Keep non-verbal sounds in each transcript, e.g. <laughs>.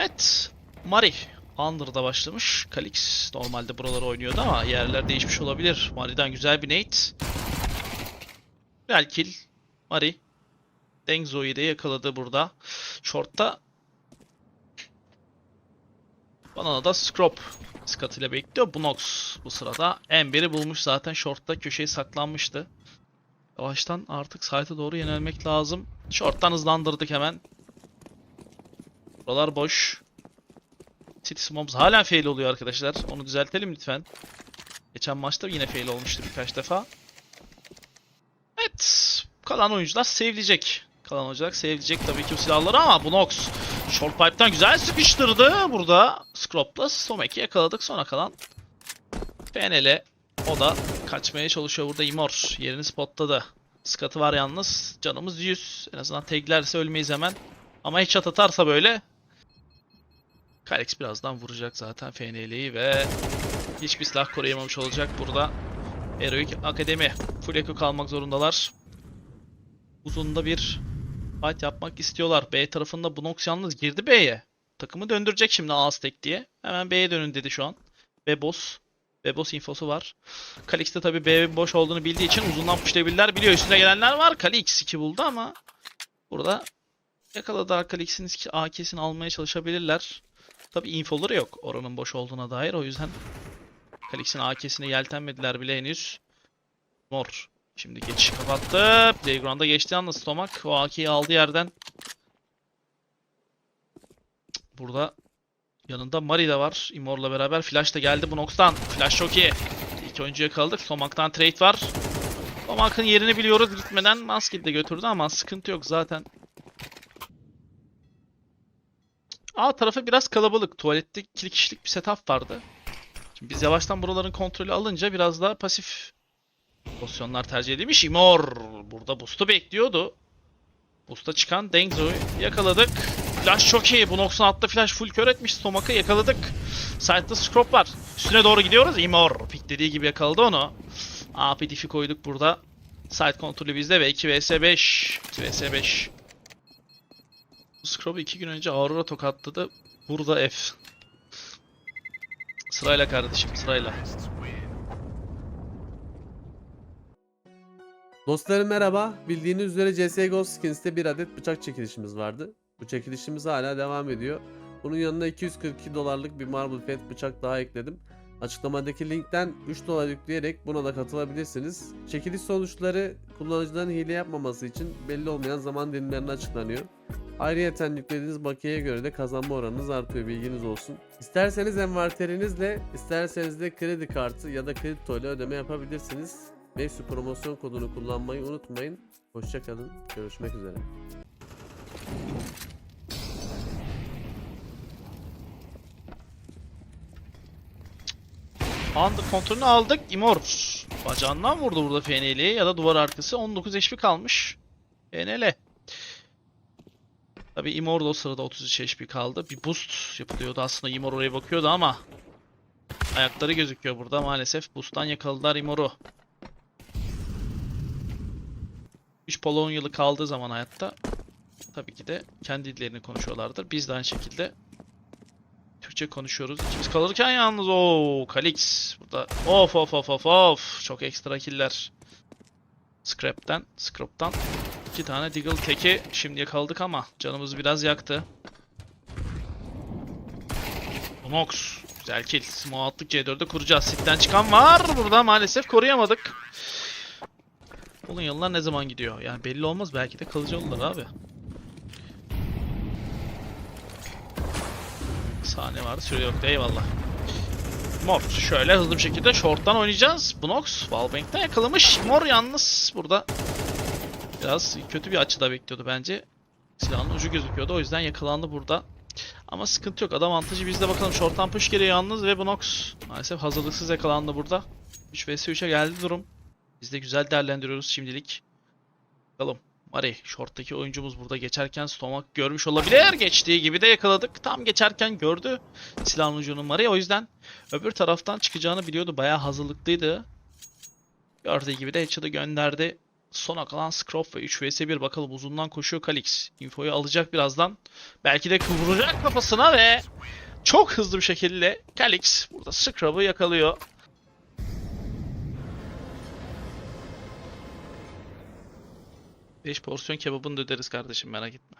Evet. Mari. Under'da başlamış. Kalix normalde buraları oynuyordu ama yerler değişmiş olabilir. Mari'den güzel bir nade. Güzel kill. Mari. Dengzo'yu de yakaladı burada. Short'ta Bana da Scrop Skat ile bekliyor. Bunox bu sırada. Ember'i bulmuş zaten short'ta köşeye saklanmıştı. Yavaştan artık site'a doğru yönelmek lazım. Short'tan hızlandırdık hemen. Buralar boş. City Mobs halen fail oluyor arkadaşlar. Onu düzeltelim lütfen. Geçen maçta yine fail olmuştu birkaç defa. Evet. Kalan oyuncular sevilecek. Kalan oyuncular sevilecek tabii ki bu silahları ama bu Nox Short Pipe'dan güzel sıkıştırdı. Burada Scrop'la Stomach'i yakaladık. Sonra kalan PNL. O da kaçmaya çalışıyor burada Imor. Yerini spotladı. Skatı var yalnız. Canımız 100. En azından taglerse ölmeyiz hemen. Ama headshot atarsa böyle Kalex birazdan vuracak zaten FNL'yi ve hiçbir silah koruyamamış olacak burada. Heroic Akademi full echo kalmak zorundalar. Uzunda bir fight yapmak istiyorlar. B tarafında Bunox yalnız girdi B'ye. Takımı döndürecek şimdi A-Stack diye. Hemen B'ye dönün dedi şu an. B-Boss. B-Boss infosu var. Kalix de tabii B boş olduğunu bildiği için uzundan pushlayabilirler. Biliyor üstüne gelenler var. Kalix 2 buldu ama burada yakaladılar Kalix'in AK'sini almaya çalışabilirler. Tabi infoları yok oranın boş olduğuna dair. O yüzden Kalix'in AK'sine yeltenmediler bile henüz. Mor. Şimdi geçiş kapattı. Playground'a geçti yalnız Stomak. O AK'yi aldı yerden. Burada yanında Mari de var. Imor'la beraber. Flash da geldi bu Nox'tan. Flash çok iyi. İki oyuncu yakaladık. Stomak'tan trade var. Stomak'ın yerini biliyoruz. Gitmeden Masked de götürdü ama sıkıntı yok zaten. A tarafı biraz kalabalık. Tuvalette ikili kişilik bir setup vardı. Şimdi biz yavaştan buraların kontrolü alınca biraz daha pasif pozisyonlar tercih edilmiş. Imor burada boost'u bekliyordu. Boost'a çıkan Dengzo'yu yakaladık. Flash çok iyi. Bu Nox'un attığı flash full kör etmiş. Stomak'ı yakaladık. Side'da Scrop var. Üstüne doğru gidiyoruz. Imor piklediği gibi yakaladı onu. AP diff'i koyduk burada. Side kontrolü bizde ve 2 vs 5. 2 vs 5. Scrub'u iki gün önce Aurora tokatladı. Burada F. Sırayla kardeşim sırayla. Dostlarım merhaba. Bildiğiniz üzere CSGO Skins'te bir adet bıçak çekilişimiz vardı. Bu çekilişimiz hala devam ediyor. Bunun yanına 242 dolarlık bir Marble Fat bıçak daha ekledim. Açıklamadaki linkten 3 dolar yükleyerek buna da katılabilirsiniz. Çekiliş sonuçları kullanıcıların hile yapmaması için belli olmayan zaman dilimlerine açıklanıyor. Ayrıca yüklediğiniz bakiyeye göre de kazanma oranınız artıyor bilginiz olsun. İsterseniz envarterinizle, isterseniz de kredi kartı ya da kripto ile ödeme yapabilirsiniz. Mevzu promosyon kodunu kullanmayı unutmayın. Hoşçakalın. Görüşmek üzere. Anda kontrolünü aldık. Imor bacağından vurdu burada FNL'ye ya da duvar arkası. 19 HP kalmış. FNL. Tabi Imor da o sırada 33 HP kaldı. Bir boost yapılıyordu aslında. Imor oraya bakıyordu ama ayakları gözüküyor burada maalesef. Boost'tan yakaladılar Imor'u. 3 Polonyalı kaldığı zaman hayatta tabii ki de kendi dillerini konuşuyorlardır. Biz de aynı şekilde Türkçe konuşuyoruz. İkimiz kalırken yalnız o Kalix burada of of of of of çok ekstra killer. Scrap'ten, Scrap'tan iki tane Deagle teki şimdi yakaladık ama canımızı biraz yaktı. Nox güzel kill. Smoke attık C4'de kuracağız. Sitten çıkan var. Burada maalesef koruyamadık. Bunun yıllar ne zaman gidiyor? Yani belli olmaz. Belki de kalıcı olurlar abi. Saniye vardı. Süre yoktu. Eyvallah. Mor şöyle hızlı bir şekilde short'tan oynayacağız. Bunox Wallbank'ten yakalamış. Mor yalnız burada biraz kötü bir açıda bekliyordu bence. Silahın ucu gözüküyordu. O yüzden yakalandı burada. Ama sıkıntı yok. Adam avantajı bizde bakalım. Short'tan push geliyor yalnız ve Bunox maalesef hazırlıksız yakalandı burada. 3 vs 3'e geldi durum. Biz de güzel değerlendiriyoruz şimdilik. Bakalım. Mari, short'taki oyuncumuz burada geçerken Stomak görmüş olabilir. Geçtiği gibi de yakaladık. Tam geçerken gördü silahın ucunu Mari. O yüzden öbür taraftan çıkacağını biliyordu. Bayağı hazırlıklıydı. Gördüğü gibi de headshot'ı gönderdi. Sona kalan Scrop ve 3 vs 1 bakalım uzundan koşuyor Kalix. Infoyu alacak birazdan. Belki de kıvıracak kafasına ve çok hızlı bir şekilde Kalix burada Scrub'ı yakalıyor. Beş porsiyon kebabını da öderiz kardeşim merak etme.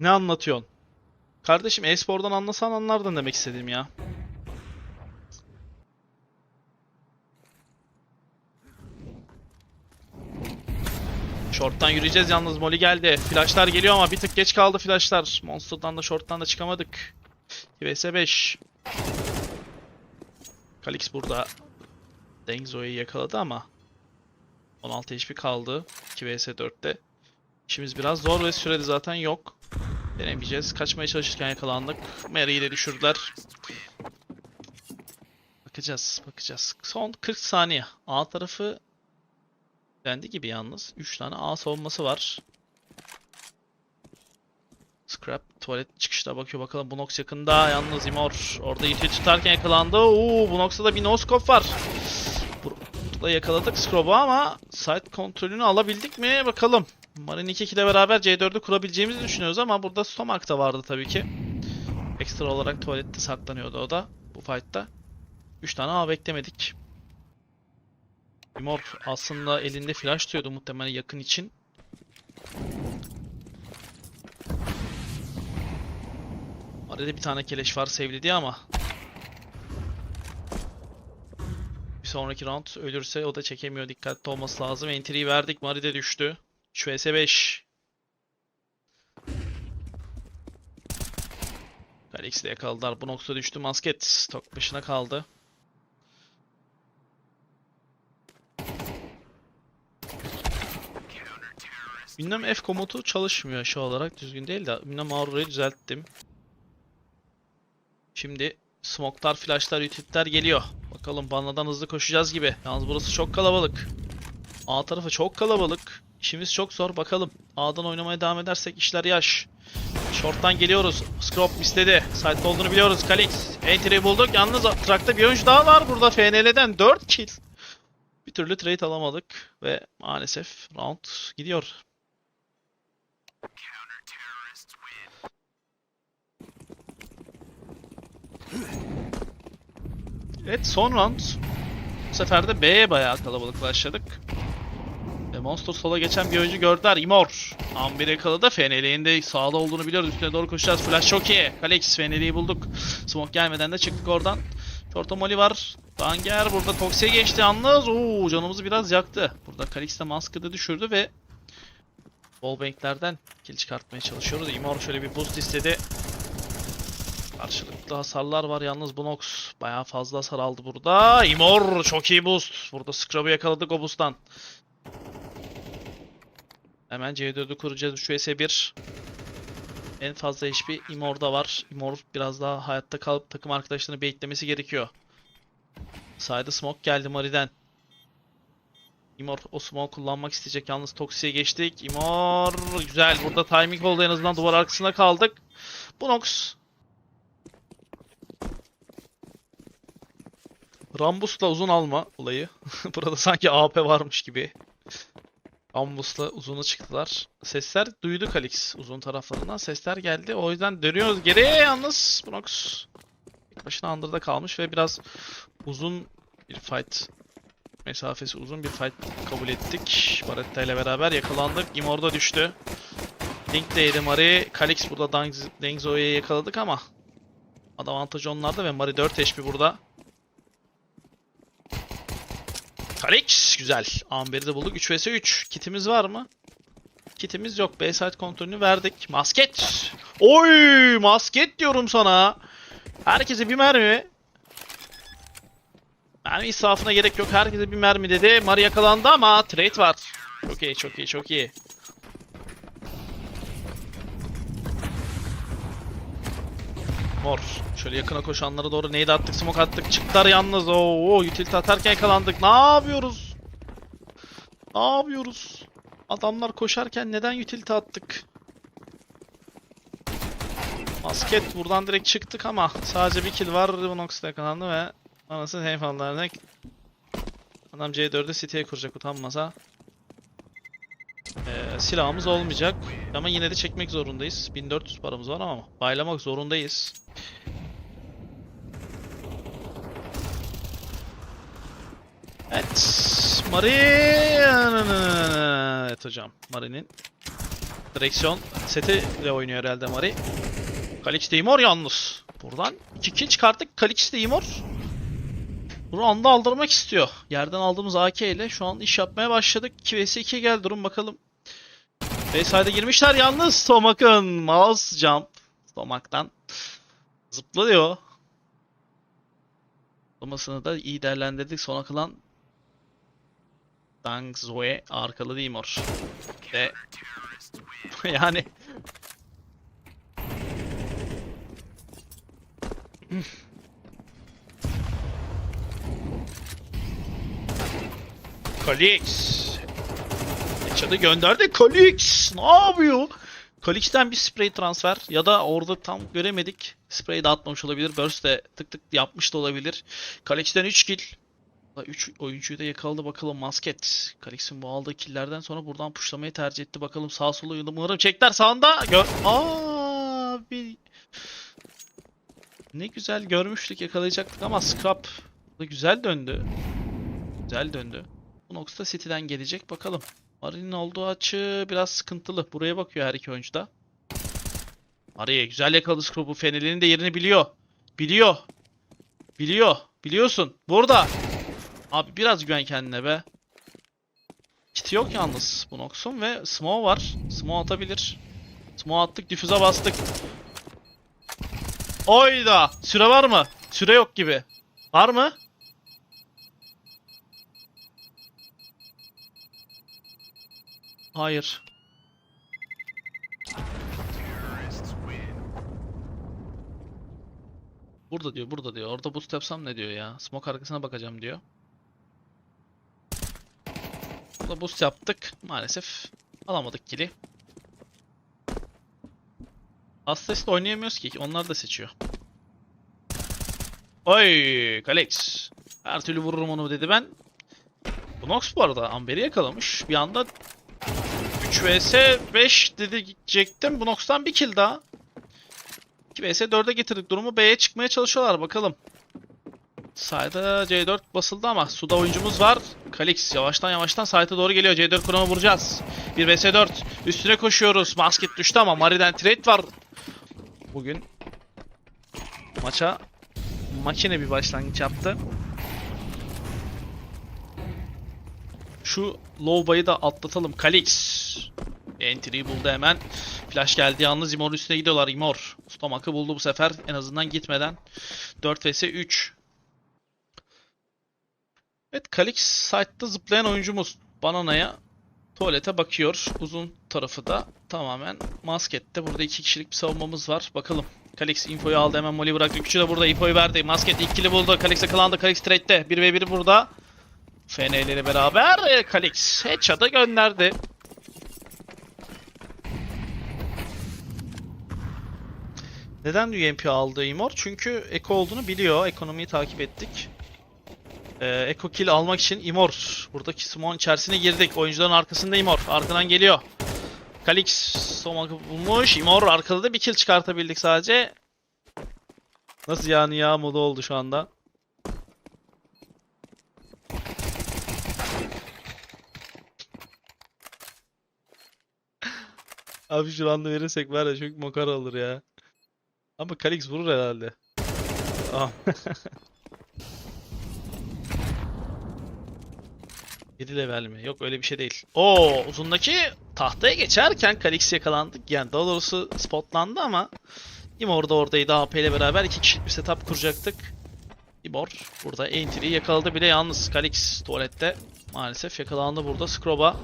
Ne anlatıyorsun? Kardeşim e-spordan anlasan anlardın demek istedim ya. Short'tan yürüyeceğiz yalnız Molly geldi. Flashlar geliyor ama bir tık geç kaldı flashlar. Monster'dan da Short'tan da çıkamadık. 2 vs 5. Kalix burada Dengzo'yu yakaladı ama 16 HP kaldı 2 vs 4'te. İşimiz biraz zor ve sürede zaten yok. Denemeyeceğiz. Kaçmaya çalışırken yakalandık. Mary'i de düşürdüler. Bakacağız, bakacağız. Son 40 saniye. A tarafı dendi gibi yalnız. 3 tane A savunması var. Scrap tuvalet çıkışta bakıyor bakalım. Bunox yakında. Yalnız Imor orada iti tutarken yakalandı. Oo, Bunox'ta da bir no scope var. Burada yakaladık Scrub'u ama site kontrolünü alabildik mi? Bakalım. Marin 2 ile beraber C4'ü kurabileceğimizi düşünüyoruz ama burada Stomark da vardı tabii ki. Ekstra olarak tuvalette saklanıyordu o da bu fight'ta. 3 tane A beklemedik. Imor aslında elinde flash tutuyordu muhtemelen yakın için. Arada bir tane keleş var sevdi diye ama bir sonraki round ölürse o da çekemiyor. Dikkatli olması lazım. Entry'yi verdik. Mari düştü. 3 vs 5. Galix'i de yakaladılar. Bu noktada düştü. Masket. Tok başına kaldı. Bilmem F komutu çalışmıyor şu olarak düzgün değil de bilmem Aurora'yı düzelttim. Şimdi smoke'lar, flash'lar, utilitler geliyor. Bakalım banladan hızlı koşacağız gibi. Yalnız burası çok kalabalık. A tarafı çok kalabalık. İşimiz çok zor bakalım. A'dan oynamaya devam edersek işler yaş. Short'tan geliyoruz. Scrop istedi. Site'de olduğunu biliyoruz. Kalix. Entry'yi bulduk. Yalnız track'ta bir oyuncu daha var burada. FNL'den 4 kill. Bir türlü trade alamadık. Ve maalesef round gidiyor. Evet son round. Bu sefer de B'ye bayağı kalabalık başladık. Ve Monster sola geçen bir oyuncu gördüler. Imor. Amber yakaladı. FNL'in de sağda olduğunu biliyoruz. Üstüne doğru koşacağız. Flash çok iyi. Kalix FNL'yi bulduk. Smoke gelmeden de çıktık oradan. Short'a Molly var. Danger burada Toxi'ye geçti yalnız. Oo, canımızı biraz yaktı. Burada Kalix de Mask'ı düşürdü ve Wallbank'lerden kill çıkartmaya çalışıyoruz. Imor şöyle bir boost istedi. Karşılıklı hasarlar var yalnız Bunox bayağı fazla hasar aldı burada. Imor çok iyi boost. Burada Scrub'ı yakaladık o. Hemen C4'ü kuracağız 3 vs 1. En fazla HP Imor'da var. Imor biraz daha hayatta kalıp takım arkadaşlarını baitlemesi gerekiyor. Sayda smoke geldi Mari'den. Imor o smoke kullanmak isteyecek. Yalnız Toxi'ye geçtik. Imor güzel. Burada timing oldu en azından duvar arkasında kaldık. Bunox Rambus'la uzun alma olayı. <laughs> Burada sanki AP varmış gibi. Rambus'la uzunu çıktılar. Sesler duydu Kalix uzun taraflarından. Sesler geldi. O yüzden dönüyoruz geri. Yalnız Brox tek başına under'da kalmış ve biraz uzun bir fight mesafesi uzun bir fight kabul ettik. Baretta ile beraber yakalandık. Imor'da düştü. Link de yedi Mari. Kalix burada Dengzo'yu yakaladık ama avantajı onlarda ve Mari 4 HP burada. Kalix güzel. Amber'i de bulduk. 3 vs 3. Kitimiz var mı? Kitimiz yok. B side kontrolünü verdik. Masket. Oy! Masket diyorum sana. Herkese bir mermi. Mermi israfına gerek yok. Herkese bir mermi dedi. Mari yakalandı ama trade var. Çok iyi, çok iyi, çok iyi. Mor. Şöyle yakına koşanlara doğru neydi attık, smoke attık. Çıktılar yalnız. Oo, utility atarken yakalandık. Ne yapıyoruz? Ne yapıyoruz? Adamlar koşarken neden utility attık? Basket buradan direkt çıktık ama sadece bir kill var. Da yakalandı ve anasını heyfanlarına Adam C4'ü City'ye kuracak utanmasa. Ee, silahımız olmayacak. Ama yine de çekmek zorundayız. 1400 paramız var ama baylamak zorundayız. Evet. Mari. Evet hocam. Mari'nin direksiyon seti ile oynuyor herhalde Mari. Kalix Deimor yalnız. Buradan 2 kill çıkarttık. Kalix Deimor anda aldırmak istiyor. Yerden aldığımız AK ile şu an iş yapmaya başladık. 2 vs 2 gel durum bakalım. Bayside'e girmişler yalnız Stomak'ın mouse jump. Stomak'tan zıpla diyor. Zıplamasını da iyi değerlendirdik. Sona kalan Dang Zoe arkalı Deimor. Ve <laughs> yani Kalix. Headshot'ı gönderdi. Kalix. Ne yapıyor? Kalix'ten bir spray transfer ya da orada tam göremedik. Spray de olabilir. Burst de tık tık yapmış da olabilir. Kalix'ten 3 kill. 3 oyuncuyu da yakaladı bakalım Masket. Kalix'in bu aldığı killlerden sonra buradan pushlamayı tercih etti. Bakalım sağ sola umarım çekler sağında. Gör Aa bir ne güzel görmüştük yakalayacaktık ama Scrap da güzel döndü. Güzel döndü. Bu noktada City'den gelecek bakalım. Mari'nin olduğu açı biraz sıkıntılı. Buraya bakıyor her iki oyuncu da. Mari güzel yakaladı Scrap'ı. Fenel'in de yerini biliyor. Biliyor. Biliyor. Biliyorsun. Burada. Abi biraz güven kendine be. Kiti yok yalnız bu Nox'un ve Smoke var. Smoke atabilir. Smoke attık, difüze bastık. Oyda. Süre var mı? Süre yok gibi. Var mı? Hayır. Burada diyor, burada diyor. Orada boost yapsam ne diyor ya? Smoke arkasına bakacağım diyor. Burada boost yaptık. Maalesef alamadık kill'i. Astas'ta oynayamıyoruz ki. Onlar da seçiyor. Oy, Kalex. Her türlü vururum onu dedi ben. Bu Nox bu arada Amber'i yakalamış. Bir anda 3 vs 5 diyecektim. Bu Nox'tan bir kill daha. 2 vs 4'e getirdik durumu. B'ye çıkmaya çalışıyorlar bakalım. Sayda C4 basıldı ama suda oyuncumuz var. Kalix yavaştan yavaştan site'a doğru geliyor. C4 kurama vuracağız. 1 vs 4. Üstüne koşuyoruz. Masket düştü ama Mari'den trade var. Bugün maça makine bir başlangıç yaptı. Şu Lowbay'ı da atlatalım. Kalix. Entry'yi buldu hemen. Flash geldi yalnız Imor'un üstüne gidiyorlar. Imor. Stomak'ı buldu bu sefer. En azından gitmeden. 4 vs 3. Evet Kalix site'da zıplayan oyuncumuz. Banana'ya tuvalete bakıyor. Uzun tarafı da tamamen maskette. Burada iki kişilik bir savunmamız var. Bakalım. Kalix infoyu aldı hemen Molly bıraktı. Küçü de burada infoyu verdi. Masket ilk kill'i buldu. Kalix yakalandı. Kalix trade'de. 1v1 burada. FN'leri beraber e, Kalix headshot'a gönderdi. Neden UMP aldı Imor? Çünkü Eko olduğunu biliyor. Ekonomiyi takip ettik. Ee, Eko kill almak için Imor. Buradaki Simon içerisine girdik. Oyuncuların arkasında Imor. Arkadan geliyor. Kalix Somak'ı bulmuş. Imor arkada da bir kill çıkartabildik sadece. Nasıl yani ya modu oldu şu anda. <laughs> Abi şu anda verirsek var ya çok makara olur ya. Ama Kalix vurur herhalde. Ah. <laughs> Yedi level mi? Yok öyle bir şey değil. Oo uzundaki tahtaya geçerken Kalix yakalandık. Yani daha doğrusu spotlandı ama Imor da oradaydı AP ile beraber iki kişilik bir setup kuracaktık. Imor burada entry'yi yakaladı bile yalnız Kalix tuvalette maalesef yakalandı burada Scroba.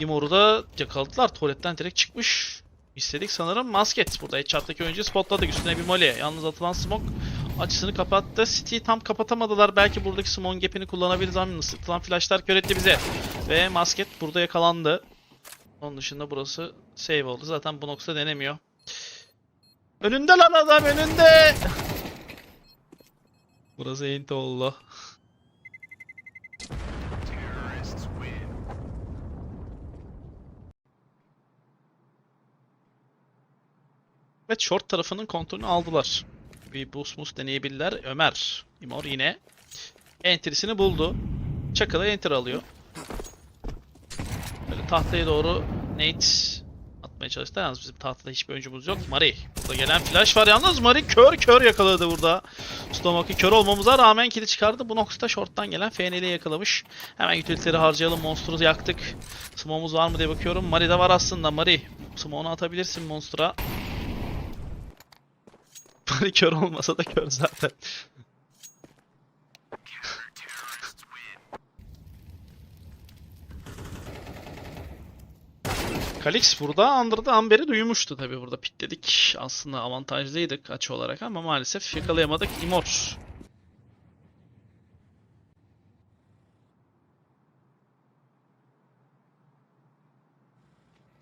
Imor'u da yakaladılar. Tuvaletten direkt çıkmış. İstedik sanırım. Masket burada headshot'taki oyuncuyu spotladık. Üstüne bir molly. Yalnız atılan smoke açısını kapattı. City'yi tam kapatamadılar. Belki buradaki smoke gap'ini kullanabiliriz ama atılan flashlar kör etti bize. Ve Masket burada yakalandı. Onun dışında burası save oldu. Zaten bu nokta denemiyor. Önünde lan adam önünde. <laughs> Burası enti oldu. Evet short tarafının kontrolünü aldılar. Bir boost mus deneyebilirler. Ömer. Imor yine. Entry'sini buldu. Çakıl'a enter alıyor. Böyle tahtaya doğru Nate atmaya çalıştı. Yalnız bizim tahtada hiçbir oyuncumuz yok. Mari. Burada gelen flash var. Yalnız Mari kör kör yakaladı burada. Stomak'ı kör olmamıza rağmen kili çıkardı. Bu Nox da short'tan gelen FNL'yi yakalamış. Hemen utility'leri harcayalım. Monster'ı yaktık. Smoke'umuz var mı diye bakıyorum. Mari de var aslında. Mari. Smoke'unu atabilirsin Monster'a. Mari kör olmasa da kör zaten. Kalix burada Under'da Amber'i duymuştu tabi burada pikledik. Aslında avantajlıydık açı olarak ama maalesef yakalayamadık. Imor.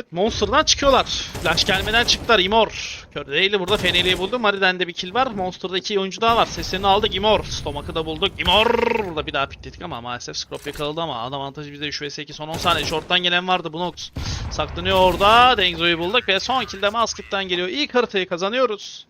Evet Monster'dan çıkıyorlar. Flash gelmeden çıktılar. Imor. Kör değildi burada Feneli'yi buldu. Mari'den de bir kill var. Monster'da iki oyuncu daha var. Seslerini aldık. Imor. Stomak'ı da bulduk. Imor. Burada bir daha pikledik ama maalesef Scrop yakaladı ama adam avantajı bizde 3 vs 2 son 10 saniye. Short'tan gelen vardı. Bunox saklanıyor orada. Dengzo'yu bulduk ve son kill de Masket'ten geliyor. İlk haritayı kazanıyoruz.